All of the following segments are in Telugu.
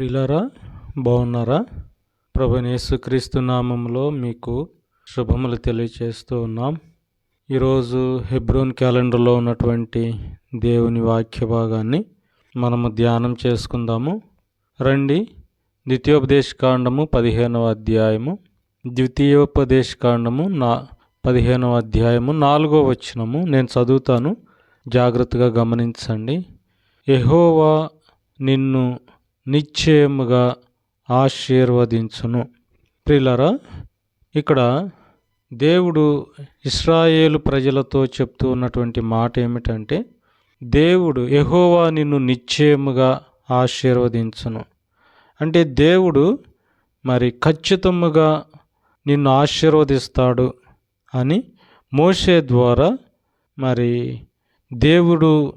ప్రిలరా బాగున్నారా? ప్రభనేసుక్రీస్తు నామంలో మీకు శుభములు తెలియచేస్తూ ఉన్నాం. ఈరోజు హెబ్రోన్ క్యాలెండర్లో ఉన్నటువంటి దేవుని వాక్య భాగాన్ని మనము ధ్యానం చేసుకుందాము. రండి ద్వితీయోపదేశకాండము పదిహేనవ అధ్యాయము ద్వితీయోపదేశకాండము నా పదిహేనవ అధ్యాయము నాలుగో వచనము. నేను చదువుతాను జాగ్రత్తగా గమనించండి. ఎహోవా నిన్ను నిశ్చయముగా ఆశీర్వదించును. ప్రిలరా ఇక్కడ దేవుడు ఇస్రాయేలు ప్రజలతో చెప్తూ ఉన్నటువంటి మాట ఏమిటంటే దేవుడు ఎహోవా నిన్ను నిశ్చయముగా ఆశీర్వదించును. అంటే దేవుడు మరి ఖచ్చితముగా నిన్ను ఆశీర్వదిస్తాడు అని మోషే ద్వారా మరి దేవుడు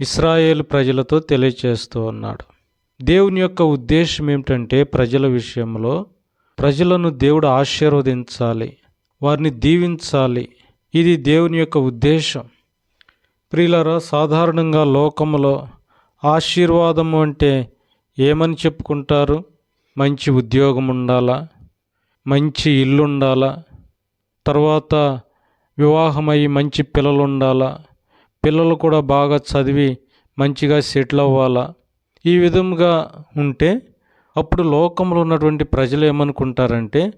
ఇస్రాయేల్ ప్రజలతో తెలియచేస్తూ ఉన్నాడు. దేవుని యొక్క ఉద్దేశం ఏమిటంటే ప్రజల విషయంలో ప్రజలను దేవుడు ఆశీర్వదించాలి వారిని దీవించాలి. ఇది దేవుని యొక్క ఉద్దేశం. ప్రియులరా సాధారణంగా లోకంలో ఆశీర్వాదము అంటే ఏమని చెప్పుకుంటారు? మంచి ఉద్యోగం ఉండాలా? మంచి ఇల్లు ఉండాలా? తర్వాత వివాహమై మంచి పిల్లలు ఉండాలా? పిల్లలు కూడా బాగా చదివి మంచిగా సెటిల్ అవ్వాలా? ఈ విధంగా ఉంటే అప్పుడు లోకంలో ఉన్నటువంటి ప్రజలు ఏమనుకుంటారంటే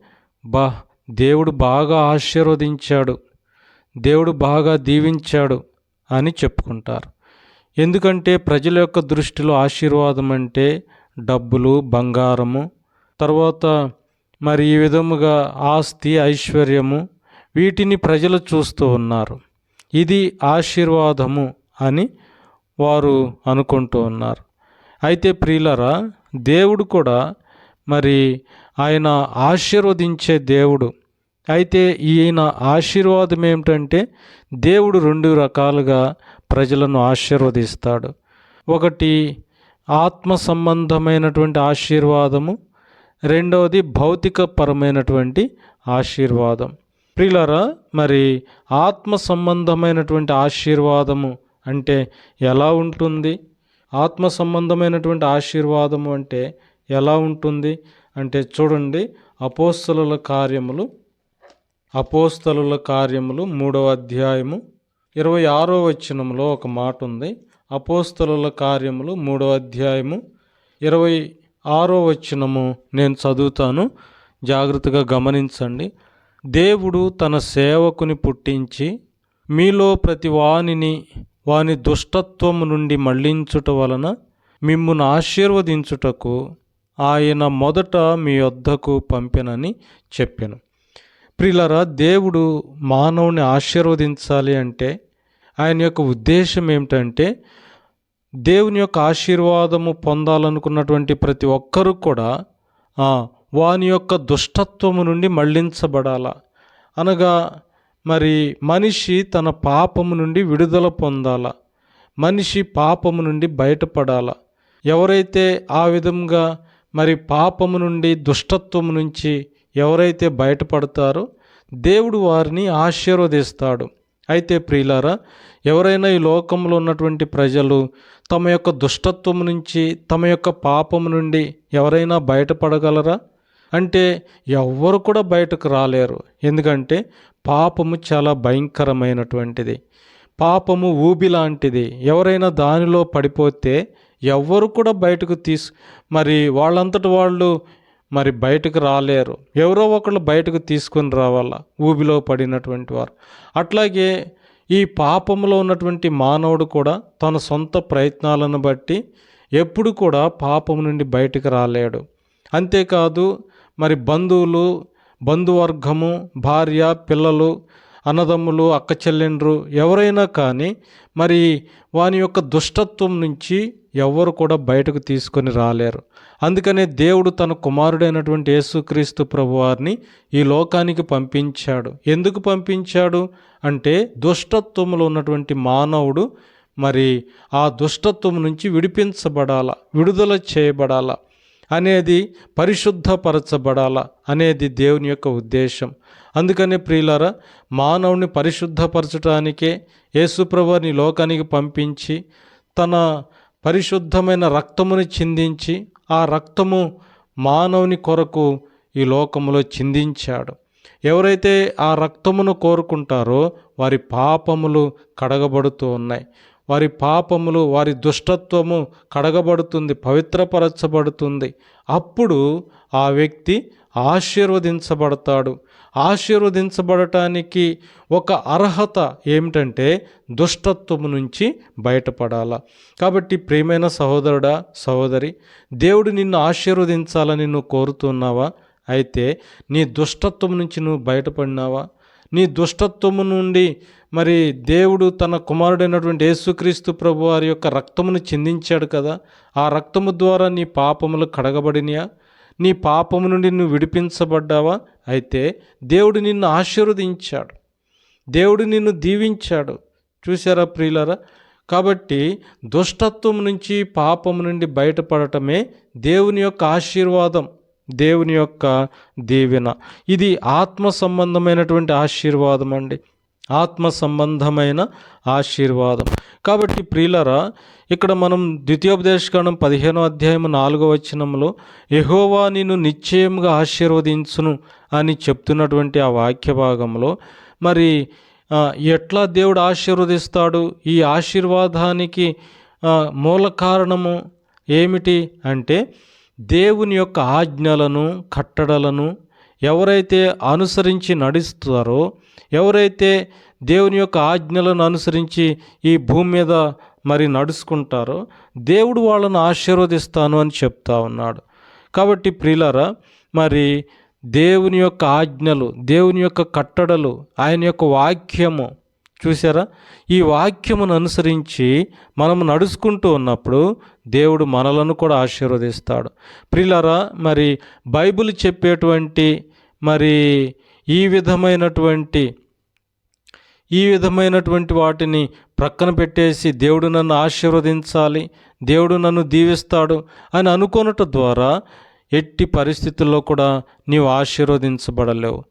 బా దేవుడు బాగా ఆశీర్వదించాడు దేవుడు బాగా దీవించాడు అని చెప్పుకుంటారు. ఎందుకంటే ప్రజల యొక్క దృష్టిలో ఆశీర్వాదం అంటే డబ్బులు బంగారము తర్వాత మరి ఈ విధముగా ఆస్తి ఐశ్వర్యము వీటిని ప్రజలు చూస్తూ ఉన్నారు. ఇది ఆశీర్వాదము అని వారు అనుకుంటూ ఉన్నారు. అయితే ప్రియులరా దేవుడు కూడా మరి ఆయన ఆశీర్వదించే దేవుడు. అయితే ఈయన ఆశీర్వాదం ఏమిటంటే దేవుడు రెండు రకాలుగా ప్రజలను ఆశీర్వదిస్తాడు. ఒకటి ఆత్మ సంబంధమైనటువంటి ఆశీర్వాదము. రెండవది భౌతిక పరమైనటువంటి ఆశీర్వాదం. ప్రిలరా మరి ఆత్మ సంబంధమైనటువంటి ఆశీర్వాదము అంటే ఎలా ఉంటుంది? ఆత్మ సంబంధమైనటువంటి ఆశీర్వాదము అంటే ఎలా ఉంటుంది అంటే చూడండి అపోస్తలుల కార్యములు అపోస్తలుల కార్యములు మూడవ అధ్యాయము ఇరవై ఆరో వచనంలో ఒక మాట ఉంది. అపోస్తలుల కార్యములు మూడవ అధ్యాయము ఇరవై ఆరో వచనము నేను చదువుతాను. జాగ్రత్తగా గమనించండి. దేవుడు తన సేవకుని పుట్టించి మీలో ప్రతి వానిని వాని దుష్టత్వము నుండి మళ్ళించుట వలన మిమ్మును ఆశీర్వదించుటకు ఆయన మొదట మీ వద్దకు పంపినని చెప్పాను. ప్రిలరా దేవుడు మానవుని ఆశీర్వదించాలి అంటే ఆయన యొక్క ఉద్దేశం ఏమిటంటే దేవుని యొక్క ఆశీర్వాదము పొందాలనుకున్నటువంటి ప్రతి ఒక్కరూ కూడా వాని యొక్క దుష్టత్వము నుండి మళ్ళించబడాల అనగా మరి మనిషి తన పాపము నుండి విడుదల పొందాల? మనిషి పాపము నుండి బయటపడాల? ఎవరైతే ఆ విధంగా మరి పాపము నుండి దుష్టత్వం నుంచి ఎవరైతే బయటపడతారో దేవుడు వారిని ఆశీర్వదిస్తాడు. అయితే ప్రియులారా ఎవరైనా ఈ లోకంలో ఉన్నటువంటి ప్రజలు తమ యొక్క దుష్టత్వం నుంచి తమ యొక్క పాపము నుండి ఎవరైనా బయటపడగలరా? అంటే ఎవ్వరు కూడా బయటకు రాలేరు. ఎందుకంటే పాపము చాలా భయంకరమైనటువంటిది. పాపము ఊబి లాంటిది. ఎవరైనా దానిలో పడిపోతే ఎవ్వరు కూడా బయటకు తీసు మరి వాళ్ళంతటి వాళ్ళు మరి బయటకు రాలేరు. ఎవరో ఒకళ్ళు బయటకు తీసుకొని రావాలా ఊబిలో పడినటువంటి వారు. అట్లాగే ఈ పాపంలో ఉన్నటువంటి మానవుడు కూడా తన సొంత ప్రయత్నాలను బట్టి ఎప్పుడు కూడా పాపం నుండి బయటకు రాలేడు. అంతేకాదు మరి బంధువులు బంధువర్గము భార్య పిల్లలు అన్నదమ్ములు అక్క చెల్లెండ్రు ఎవరైనా కానీ మరి వాని యొక్క దుష్టత్వం నుంచి ఎవరు కూడా బయటకు తీసుకొని రాలేరు. అందుకనే దేవుడు తన కుమారుడైనటువంటి యేసుక్రీస్తు ప్రభువారిని ఈ లోకానికి పంపించాడు. ఎందుకు పంపించాడు? అంటే దుష్టత్వములో ఉన్నటువంటి మానవుడు మరి ఆ దుష్టత్వం నుంచి విడిపించబడాల? విడుదల చేయబడాల? అనేది పరిశుద్ధపరచబడాల అనేది దేవుని యొక్క ఉద్దేశం. అందుకనే ప్రియులారా మానవుని పరిశుద్ధపరచడానికే యేసుప్రభుని లోకానికి పంపించి తన పరిశుద్ధమైన రక్తముని చిందించి ఆ రక్తము మానవుని కొరకు ఈ లోకములో చిందించాడు. ఎవరైతే ఆ రక్తమును కోరుకుంటారో వారి పాపములు కడగబడుతూ ఉన్నాయి. వారి పాపములు వారి దుష్టత్వము కడగబడుతుంది పవిత్రపరచబడుతుంది. అప్పుడు ఆ వ్యక్తి ఆశీర్వదించబడతాడు. ఆశీర్వదించబడటానికి ఒక అర్హత ఏమిటంటే దుష్టత్వము నుంచి బయటపడాల. కాబట్టి ప్రియమైన సహోదరుడా సహోదరి దేవుడు నిన్ను ఆశీర్వదించాలని నువ్వు కోరుతున్నావా? అయితే నీ దుష్టత్వం నుంచి నువ్వు బయటపడినావా? నీ దుష్టత్వము నుండి మరి దేవుడు తన కుమారుడైనటువంటి యేసుక్రీస్తు ప్రభు వారి యొక్క రక్తమును చిందించాడు కదా ఆ రక్తము ద్వారా నీ పాపములు కడగబడినయా? నీ పాపము నుండి నువ్వు విడిపించబడ్డావా? అయితే దేవుడు నిన్ను ఆశీర్వదించాడు. దేవుడు నిన్ను దీవించాడు. చూసారా ప్రియులరా? కాబట్టి దుష్టత్వం నుంచి పాపం నుండి బయటపడటమే దేవుని యొక్క ఆశీర్వాదం. దేవుని యొక్క దీవెన. ఇది ఆత్మ సంబంధమైనటువంటి ఆశీర్వాదం అండి. ఆత్మ సంబంధమైన ఆశీర్వాదం. కాబట్టి ప్రియులరా ఇక్కడ మనం ద్వితీయోపదేశకాండం పదిహేనో అధ్యాయం నాలుగో వచనంలో యహోవా నిన్ను నిశ్చయంగా ఆశీర్వదించును అని చెప్తున్నటువంటి ఆ వాక్య భాగంలో మరి ఎట్లా దేవుడు ఆశీర్వదిస్తాడు? ఈ ఆశీర్వాదానికి మూల కారణము ఏమిటి అంటే దేవుని యొక్క ఆజ్ఞలను కట్టడలను ఎవరైతే అనుసరించి నడుస్తారో ఎవరైతే దేవుని యొక్క ఆజ్ఞలను అనుసరించి ఈ భూమి మీద మరి నడుచుకుంటారో దేవుడు వాళ్ళను ఆశీర్వదిస్తాను అని చెప్తా ఉన్నాడు. కాబట్టి ప్రియులరా మరి దేవుని యొక్క ఆజ్ఞలు దేవుని యొక్క కట్టడలు ఆయన యొక్క వాక్యము చూసారా ఈ వాక్యమును అనుసరించి మనం నడుచుకుంటూ ఉన్నప్పుడు దేవుడు మనలను కూడా ఆశీర్వదిస్తాడు. ప్రిలరా మరి బైబిల్ చెప్పేటువంటి మరి ఈ విధమైనటువంటి ఈ విధమైనటువంటి వాటిని ప్రక్కన పెట్టేసి దేవుడు నన్ను ఆశీర్వదించాలి దేవుడు నన్ను దీవిస్తాడు అని అనుకొనట ద్వారా ఎట్టి పరిస్థితుల్లో కూడా నీవు ఆశీర్వదించబడలేవు.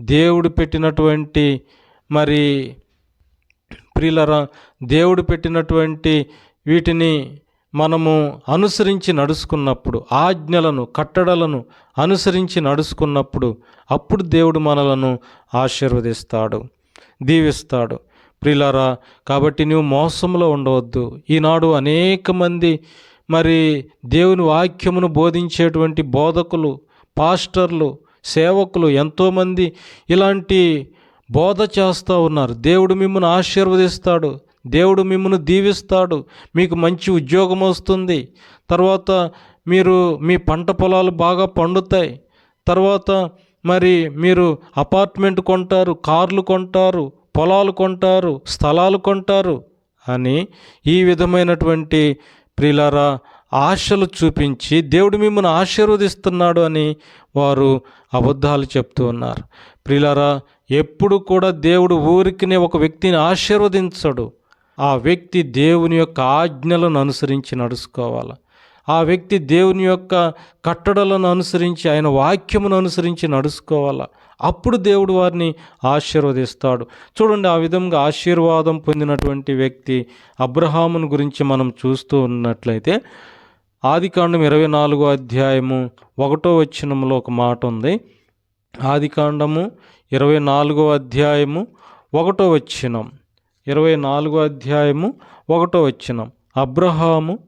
దేవుడు పెట్టినటువంటి మరి ప్రియులరా దేవుడు పెట్టినటువంటి వీటిని మనము అనుసరించి నడుచుకున్నప్పుడు ఆజ్ఞలను కట్టడలను అనుసరించి నడుచుకున్నప్పుడు అప్పుడు దేవుడు మనలను ఆశీర్వదిస్తాడు దీవిస్తాడు. ప్రిలారా కాబట్టి నువ్వు మోసంలో ఉండవద్దు. ఈనాడు అనేక మంది మరి దేవుని వాక్యమును బోధించేటువంటి బోధకులు పాస్టర్లు సేవకులు ఎంతోమంది ఇలాంటి బోధ చేస్తూ ఉన్నారు. దేవుడు మిమ్మల్ని ఆశీర్వదిస్తాడు. దేవుడు మిమ్మల్ని దీవిస్తాడు. మీకు మంచి ఉద్యోగం వస్తుంది. తర్వాత మీరు మీ పంట పొలాలు బాగా పండుతాయి. తర్వాత మరి మీరు అపార్ట్మెంట్ కొంటారు కార్లు కొంటారు పొలాలు కొంటారు స్థలాలు కొంటారు అని ఈ విధమైనటువంటి ప్రిలారా ఆశలు చూపించి దేవుడు మిమ్మల్ని ఆశీర్వదిస్తున్నాడు అని వారు అబద్ధాలు చెప్తూ ఉన్నారు. ప్రిలారా ఎప్పుడు కూడా దేవుడు ఊరికినే ఒక వ్యక్తిని ఆశీర్వదించడు. ఆ వ్యక్తి దేవుని యొక్క ఆజ్ఞలను అనుసరించి నడుచుకోవాలి. ఆ వ్యక్తి దేవుని యొక్క కట్టడలను అనుసరించి ఆయన వాక్యమును అనుసరించి నడుచుకోవాలా. అప్పుడు దేవుడు వారిని ఆశీర్వదిస్తాడు. చూడండి ఆ విధంగా ఆశీర్వాదం పొందినటువంటి వ్యక్తి అబ్రహామును గురించి మనం చూస్తూ ఉన్నట్లయితే ఆదికాండం ఇరవై నాలుగో అధ్యాయము ఒకటో వచ్చినంలో ఒక మాట ఉంది. ఆదికాండము ఇరవై నాలుగో అధ్యాయము ఒకటో వచ్చినం ఇరవై నాలుగో అధ్యాయము ఒకటో వచ్చినం అబ్రహాము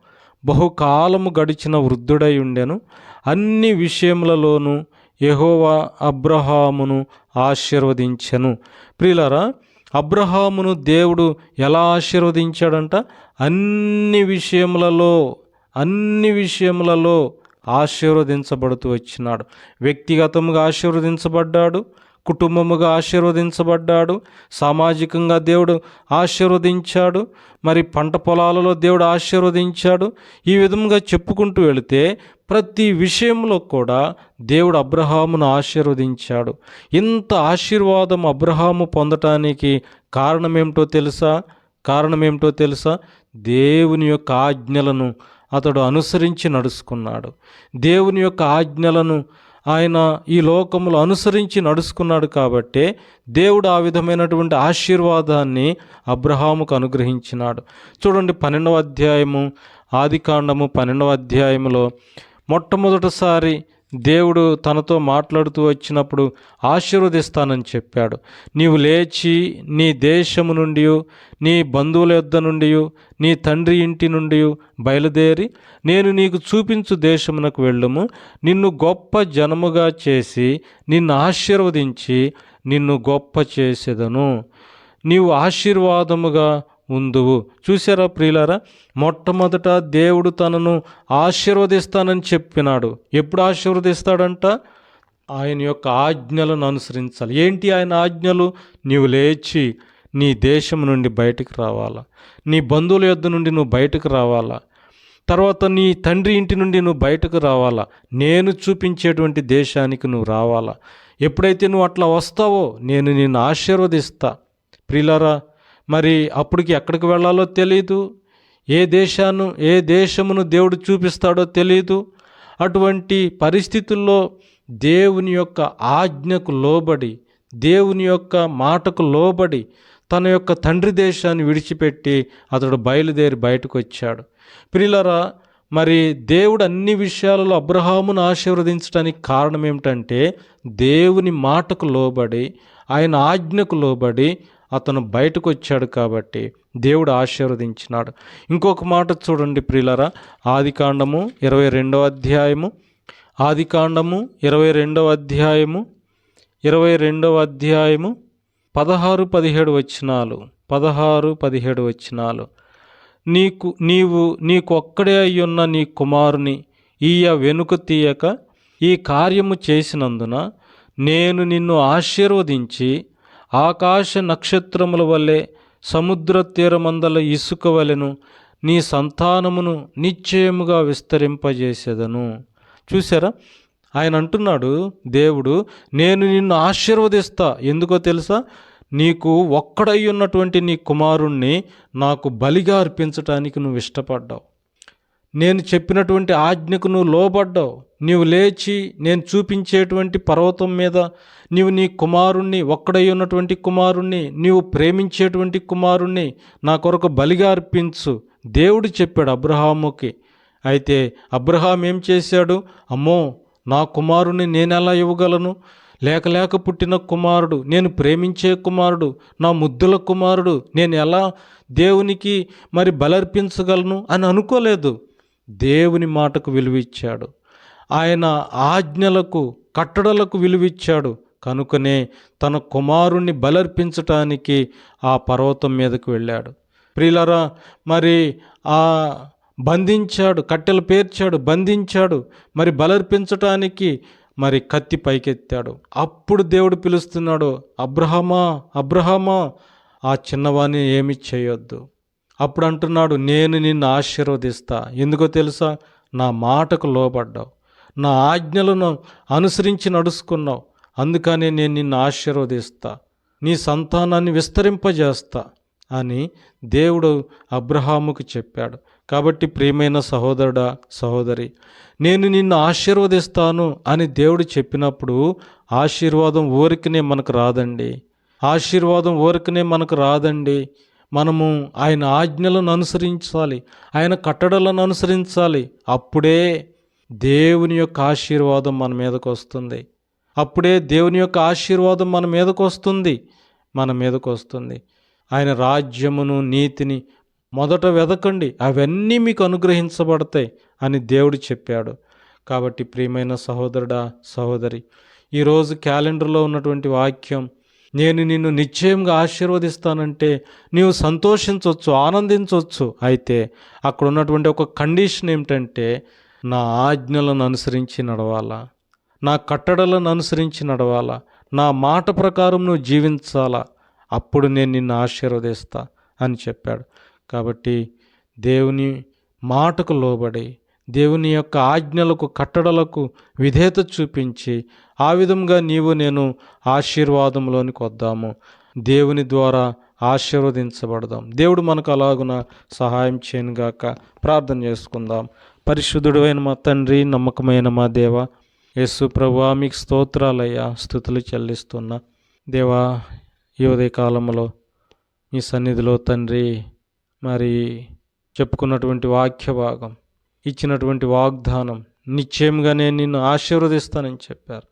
బహుకాలము గడిచిన వృద్ధుడై ఉండెను. అన్ని విషయములలోనూ యహోవా అబ్రహామును ఆశీర్వదించెను. ప్రియులరా అబ్రహామును దేవుడు ఎలా ఆశీర్వదించాడంట? అన్ని విషయములలో అన్ని విషయములలో ఆశీర్వదించబడుతూ వచ్చినాడు. వ్యక్తిగతంగా ఆశీర్వదించబడ్డాడు కుటుంబముగా ఆశీర్వదించబడ్డాడు సామాజికంగా దేవుడు ఆశీర్వదించాడు మరి పంట పొలాలలో దేవుడు ఆశీర్వదించాడు. ఈ విధంగా చెప్పుకుంటూ వెళితే ప్రతి విషయంలో కూడా దేవుడు అబ్రహామును ఆశీర్వదించాడు. ఇంత ఆశీర్వాదం అబ్రహాము పొందటానికి కారణమేమిటో తెలుసా? కారణమేమిటో తెలుసా? దేవుని యొక్క ఆజ్ఞలను అతడు అనుసరించి నడుచుకున్నాడు. దేవుని యొక్క ఆజ్ఞలను ఆయన ఈ లోకములో అనుసరించి నడుచుకున్నాడు కాబట్టే దేవుడు ఆ విధమైనటువంటి ఆశీర్వాదాన్ని అబ్రహాముకు అనుగ్రహించినాడు. చూడండి పన్నెండవ అధ్యాయము ఆదికాండము పన్నెండవ అధ్యాయములో మొట్టమొదటిసారి దేవుడు తనతో మాట్లాడుతూ వచ్చినప్పుడు ఆశీర్వదిస్తానని చెప్పాడు. నీవు లేచి నీ దేశము నుండి నీ బంధువుల యొద్ద నుండి నీ తండ్రి ఇంటి నుండి బయలుదేరి నేను నీకు చూపించు దేశమునకు వెళ్ళము. నిన్ను గొప్ప జనముగా చేసి నిన్ను ఆశీర్వదించి నిన్ను గొప్ప చేసేదను. నీవు ఆశీర్వాదముగా ఉందువు చూసారా ప్రియులారా? మొట్టమొదట దేవుడు తనను ఆశీర్వదిస్తానని చెప్పినాడు. ఎప్పుడు ఆశీర్వదిస్తాడంట? ఆయన యొక్క ఆజ్ఞలను అనుసరించాలి. ఏంటి ఆయన ఆజ్ఞలు? నీవు లేచి నీ దేశం నుండి బయటకు రావాలా. నీ బంధువుల యొద్ద నుండి నువ్వు బయటకు రావాలా. తర్వాత నీ తండ్రి ఇంటి నుండి నువ్వు బయటకు రావాలా. నేను చూపించేటువంటి దేశానికి నువ్వు రావాలా. ఎప్పుడైతే నువ్వు అట్లా వస్తావో నేను నిన్ను ఆశీర్వదిస్తా. ప్రిలారా మరి అప్పటికి ఎక్కడికి వెళ్ళాలో తెలియదు ఏ దేశాన్ని ఏ దేశమును దేవుడు చూపిస్తాడో తెలియదు అటువంటి పరిస్థితుల్లో దేవుని యొక్క ఆజ్ఞకు లోబడి దేవుని యొక్క మాటకు లోబడి తన యొక్క తండ్రి దేశాన్ని విడిచిపెట్టి అతడు బయలుదేరి బయటకు వచ్చాడు ప్రిలరా మరి దేవుడు అన్ని విషయాలలో అబ్రహామును ఆశీర్వదించడానికి కారణం ఏమిటంటే దేవుని మాటకు లోబడి ఆయన ఆజ్ఞకు లోబడి అతను బయటకు వచ్చాడు కాబట్టి దేవుడు ఆశీర్వదించినాడు. ఇంకొక మాట చూడండి ప్రియులరా ఆది కాండము ఇరవై రెండవ అధ్యాయము ఆది కాండము ఇరవై రెండవ అధ్యాయము ఇరవై రెండవ అధ్యాయము పదహారు పదిహేడు వచ్చినాలు పదహారు పదిహేడు వచ్చినాలు నీకు నీవు నీకొక్కడే అయ్యున్న నీ కుమారుని ఈయ వెనుక తీయక ఈ కార్యము చేసినందున నేను నిన్ను ఆశీర్వదించి ఆకాశ నక్షత్రముల వల్లే సముద్ర తీరమందల ఇసుక వలెను నీ సంతానమును నిశ్చయముగా విస్తరింపజేసేదను. చూసారా ఆయన అంటున్నాడు దేవుడు నేను నిన్ను ఆశీర్వదిస్తా. ఎందుకో తెలుసా? నీకు ఒక్కడై ఉన్నటువంటి నీ కుమారుణ్ణి నాకు బలిగా అర్పించటానికి నువ్వు ఇష్టపడ్డావు. నేను చెప్పినటువంటి ఆజ్ఞకు నువ్వు లోబడ్డావు. నీవు లేచి నేను చూపించేటువంటి పర్వతం మీద నీవు నీ కుమారుణ్ణి ఒక్కడై ఉన్నటువంటి కుమారుణ్ణి నీవు ప్రేమించేటువంటి కుమారుణ్ణి నా కొరకు బలిగా అర్పించు. దేవుడు చెప్పాడు అబ్రహాముకి. అయితే అబ్రహాం ఏం చేశాడు? అమ్మో నా కుమారుణ్ణి నేను ఎలా ఇవ్వగలను? లేక లేక పుట్టిన కుమారుడు నేను ప్రేమించే కుమారుడు నా ముద్దుల కుమారుడు నేను ఎలా దేవునికి మరి బలర్పించగలను అని అనుకోలేదు. దేవుని మాటకు విలువిచ్చాడు. ఆయన ఆజ్ఞలకు కట్టడలకు విలువిచ్చాడు. కనుకనే తన కుమారుణ్ణి బలర్పించటానికి ఆ పర్వతం మీదకు వెళ్ళాడు. ప్రియులరా మరి ఆ బంధించాడు కట్టెలు పేర్చాడు బంధించాడు మరి బలర్పించటానికి మరి కత్తి పైకెత్తాడు. అప్పుడు దేవుడు పిలుస్తున్నాడు అబ్రహమా అబ్రహమా ఆ చిన్నవాణ్ణి ఏమి చేయొద్దు. అప్పుడు అంటున్నాడు నేను నిన్ను ఆశీర్వదిస్తా. ఎందుకో తెలుసా? నా మాటకు లోబడ్డావు. నా ఆజ్ఞలను అనుసరించి నడుచుకున్నావు. అందుకనే నేను నిన్ను ఆశీర్వదిస్తా. నీ సంతానాన్ని విస్తరింపజేస్తా. అని దేవుడు అబ్రహాముకు చెప్పాడు. కాబట్టి ప్రియమైన సహోదరుడా సహోదరి నేను నిన్ను ఆశీర్వదిస్తాను అని దేవుడు చెప్పినప్పుడు ఆశీర్వాదం ఊరికనే మనకు రాదండి. ఆశీర్వాదం ఊరికనే మనకు రాదండి. మనము ఆయన ఆజ్ఞలను అనుసరించాలి ఆయన కట్టడలను అనుసరించాలి. అప్పుడే దేవుని యొక్క ఆశీర్వాదం మన మీదకు వస్తుంది. అప్పుడే దేవుని యొక్క ఆశీర్వాదం మన మీదకు వస్తుంది. మన మీదకు వస్తుంది. ఆయన రాజ్యమును నీతిని మొదట వెదకండి. అవన్నీ మీకు అనుగ్రహించబడతాయి అని దేవుడు చెప్పాడు. కాబట్టి ప్రియమైన సహోదరుడా సహోదరి ఈరోజు క్యాలెండర్లో ఉన్నటువంటి వాక్యం నేను నిన్ను నిశ్చయంగా ఆశీర్వదిస్తానంటే నీవు సంతోషించవచ్చు ఆనందించవచ్చు అయితే అక్కడ ఉన్నటువంటి ఒక కండిషన్ ఏమిటంటే నా ఆజ్ఞలను అనుసరించి నడవాలా నా కట్టడలను అనుసరించి నడవాలా నా మాట ప్రకారం నువ్వు జీవించాలా అప్పుడు నేను నిన్ను ఆశీర్వదిస్తా అని చెప్పాడు. కాబట్టి దేవుని మాటకు లోబడి దేవుని యొక్క ఆజ్ఞలకు కట్టడలకు విధేయత చూపించి ఆ విధంగా నీవు నేను ఆశీర్వాదంలోనికి వద్దాము. దేవుని ద్వారా ఆశీర్వదించబడదాం. దేవుడు మనకు అలాగున సహాయం చేయనుగాక ప్రార్థన చేసుకుందాం. పరిశుద్ధుడైన మా తండ్రి నమ్మకమైన మా దేవ యేసు ప్రభువా మీకు స్తోత్రాలయ్యా స్థుతులు చెల్లిస్తున్నా. దేవా ఈ ఉదయకాలంలో మీ సన్నిధిలో తండ్రి మరి చెప్పుకున్నటువంటి వాక్య భాగం ఇచ్చినటువంటి వాగ్దానం నిశ్చయంగా నేను నిన్ను ఆశీర్వదిస్తానని చెప్పారు.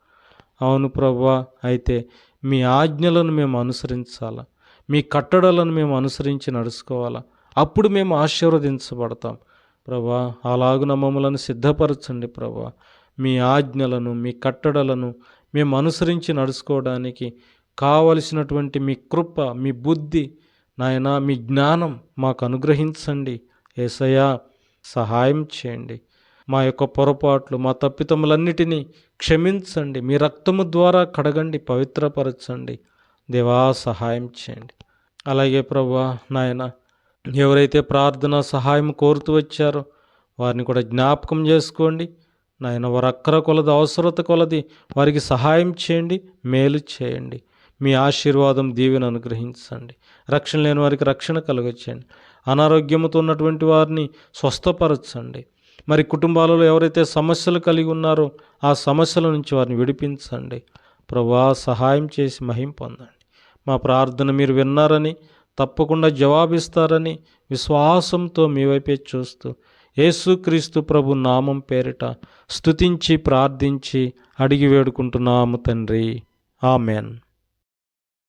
అవును ప్రభా అయితే మీ ఆజ్ఞలను మేము అనుసరించాలా? మీ కట్టడలను మేము అనుసరించి నడుచుకోవాలా? అప్పుడు మేము ఆశీర్వదించబడతాం. ప్రభా అలాగున మమ్మలను సిద్ధపరచండి ప్రభా. మీ ఆజ్ఞలను మీ కట్టడలను మేము అనుసరించి నడుచుకోవడానికి కావలసినటువంటి మీ కృప మీ బుద్ధి నాయన మీ జ్ఞానం మాకు అనుగ్రహించండి. ఏసయ్యా సహాయం చేయండి. మా యొక్క పొరపాట్లు మా తప్పితములన్నిటినీ క్షమించండి. మీ రక్తము ద్వారా కడగండి పవిత్రపరచండి. దేవా సహాయం చేయండి. అలాగే ప్రభా నాయన ఎవరైతే ప్రార్థన సహాయం కోరుతూ వచ్చారో వారిని కూడా జ్ఞాపకం చేసుకోండి. నాయన వారు అక్కర కొలది అవసరత కొలది వారికి సహాయం చేయండి మేలు చేయండి. మీ ఆశీర్వాదం దీవెన అనుగ్రహించండి. రక్షణ లేని వారికి రక్షణ కలిగొచ్చండి అనారోగ్యంతో ఉన్నటువంటి వారిని స్వస్థపరచండి. మరి కుటుంబాలలో ఎవరైతే సమస్యలు కలిగి ఉన్నారో ఆ సమస్యల నుంచి వారిని విడిపించండి. ప్రభా సహాయం చేసి మహిం పొందండి. మా ప్రార్థన మీరు విన్నారని తప్పకుండా జవాబిస్తారని విశ్వాసంతో మీ వైపే చూస్తూ యేసుక్రీస్తు ప్రభు నామం పేరిట స్తుతించి ప్రార్థించి అడిగి వేడుకుంటున్నాము తండ్రి. ఆమెన్.